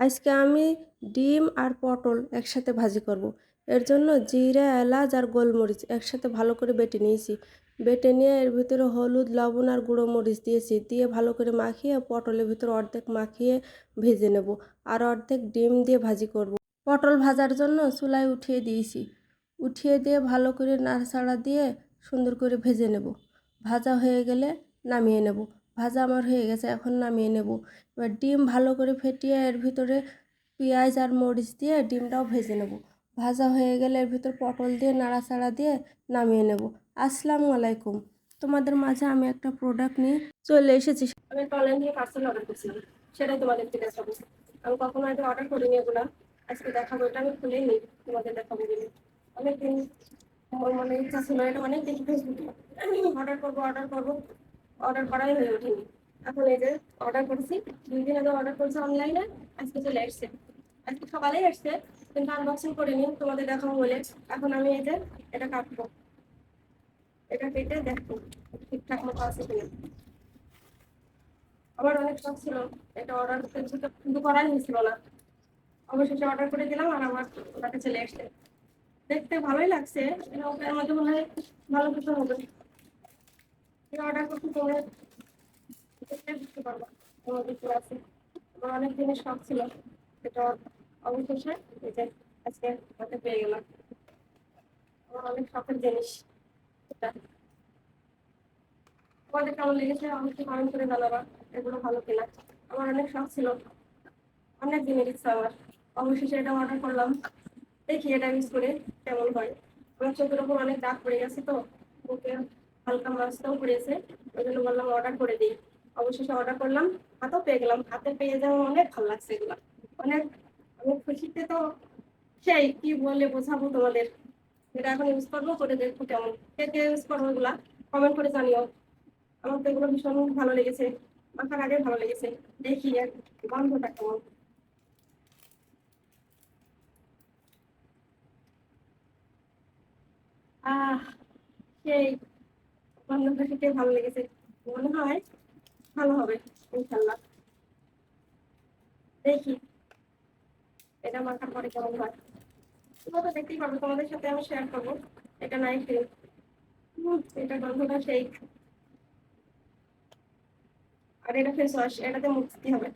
আজকে আমি ডিম আর পটল একসাথে ভাজি করব। এর জন্য জিরা, এলাচ আর গোলমরিচ একসাথে ভালো করে বেটে নিয়েছি। বেটে নিয়ে এর ভিতরে হলুদ, লবণ আর গুঁড়ো মরিচ দিয়েছি। দিয়ে ভালো করে মাখিয়ে পটলের ভিতরে অর্ধেক মাখিয়ে ভেজে নেব আর অর্ধেক ডিম দিয়ে ভাজি করব। পটল ভাজার জন্য চুলায় উঠিয়ে দিয়েছি। উঠিয়ে দিয়ে ভালো করে নাড়াচাড়া দিয়ে সুন্দর করে ভেজে নেব। ভাজা হয়ে গেলে নামিয়ে নেব। ভাজা আমার হয়ে গেছে, এখন নামিয়ে নেব। এবার ডিম ভালো করে ফেটিয়ে এর ভিতরে পেঁয়াজ আর মরিচ দিয়ে ডিমটাও ভেজে নেব। ভাজা হয়ে গেলে এর ভিতর পটল দিয়ে নাড়াচাড়া দিয়ে নামিয়ে নেব। আসসালামু আলাইকুম। তোমাদের মাঝে আমি একটা প্রোডাক্ট নিয়ে চলে এসেছি। আমি অনলাইন থেকে পার্সেল অর্ডার করছিলাম। সেটাই তোমাদেরকে দেখাবো আমি কখনো আগে অর্ডার করিনি এগুলা। আজকে দেখাবো, এটা আমি খুলেই নিই। তোমাদের দেখাবো অনেকদিন, আমার মনে ইচ্ছা ছিল এটা অনেক দিন ফেসবুকে অর্ডার করব অর্ডার করব। অর্ডার করাই হয়ে ওঠেনি। এখন এই যে অর্ডার করেছি, দুই দিন আগে অর্ডার করেছি অনলাইনে, আজকে চলে এসছে আজকে সকালেই আসছে, কিন্তু আনবক্সিং করিনি তোমাদের দেখাবো বলে এখন আমি এই যে এটা কাটবো। এটা কেটে দেখব ঠিকঠাক মতো আছে কিনা। আমার অনেক শখ ছিল, এটা অর্ডার কিন্তু করাই হয়েছিল না। অবশেষে অর্ডার করে দিলাম আর আমার ওটাকে চলে আসছে। দেখতে ভালোই লাগছে, এটা ওটার মধ্যে মনে হয় ভালো কিছু হবে। অর্ডার করতে তোমরা বুঝতে অনেক দিনের শখ ছিল। এটা অবশেষে আজকে হাতে পেয়ে গেলাম। আমার অনেক শখের জিনিস এটা। তোমাদের কেমন লেগেছে? অবশ্যই কমেন্ট করে জানাবা। এগুলো ভালো কিনা। আমার অনেক শখ ছিল। অনেক দিনের ইচ্ছা আমার। অবশেষে এটা অর্ডার করলাম। দেখি এটা ইউজ করে কেমন হয়। আমার চোখের ওপর অনেক দাগ পড়ে গেছে তো। বুকে হালকা মাছটাও পড়েছে, ওই জন্য বললাম অর্ডার করে দিই। অবশেষে অর্ডার করলাম, হাতেও পেয়ে গেলাম। হাতে পেয়ে যাওয়া অনেক ভালো লাগছে এগুলো। অনেক আমি খুশিতে তো সেই কি বলে বোঝাবো তোমাদের। এটা এখন ইউজ করব, করে দেখব কেমন। কে কে ইউজ করব এগুলা কমেন্ট করে জানিও। আমার তো এগুলো ভীষণ ভালো লেগেছে। মাখার আগে ভালো লেগেছে। দেখি আর গন্ধটা কেমন। আহ, সেই গন্ধটা খেতে ভালো লেগেছে। মনে হয় ভালো হবে ইনশাল্লাহ দেখি। এটা মাখার পরে কেমন হয় তোমরা তো দেখতেই পারবে, তোমাদের সাথে আমি শেয়ার করব। এটা নাইট ক্রিম এটা গন্ধটা সেই আর এটা ফেস ওয়াশ এটাতে মুখ দিতে হবে?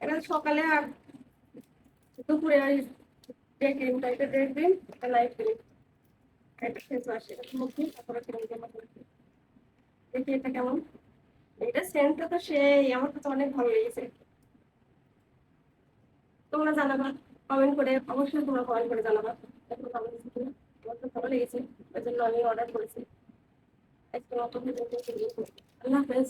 এটা সকালে আর দুপুরে ওই ডে ক্রিমটা এটা ডে ক্রিম এটা নাইট ক্রিম দেখি এটা কেমন এটা সেন্টটা তো সেই আমার কাছে অনেক ভালো লেগেছে তোমরা জানাবা কমেন্ট করে অবশ্যই তোমরা কমেন্ট করে জানাবা আমার তো ভালো লেগেছে ওই জন্য আমি অর্ডার করেছি আজকে মতো আল্লাহ হাফেজ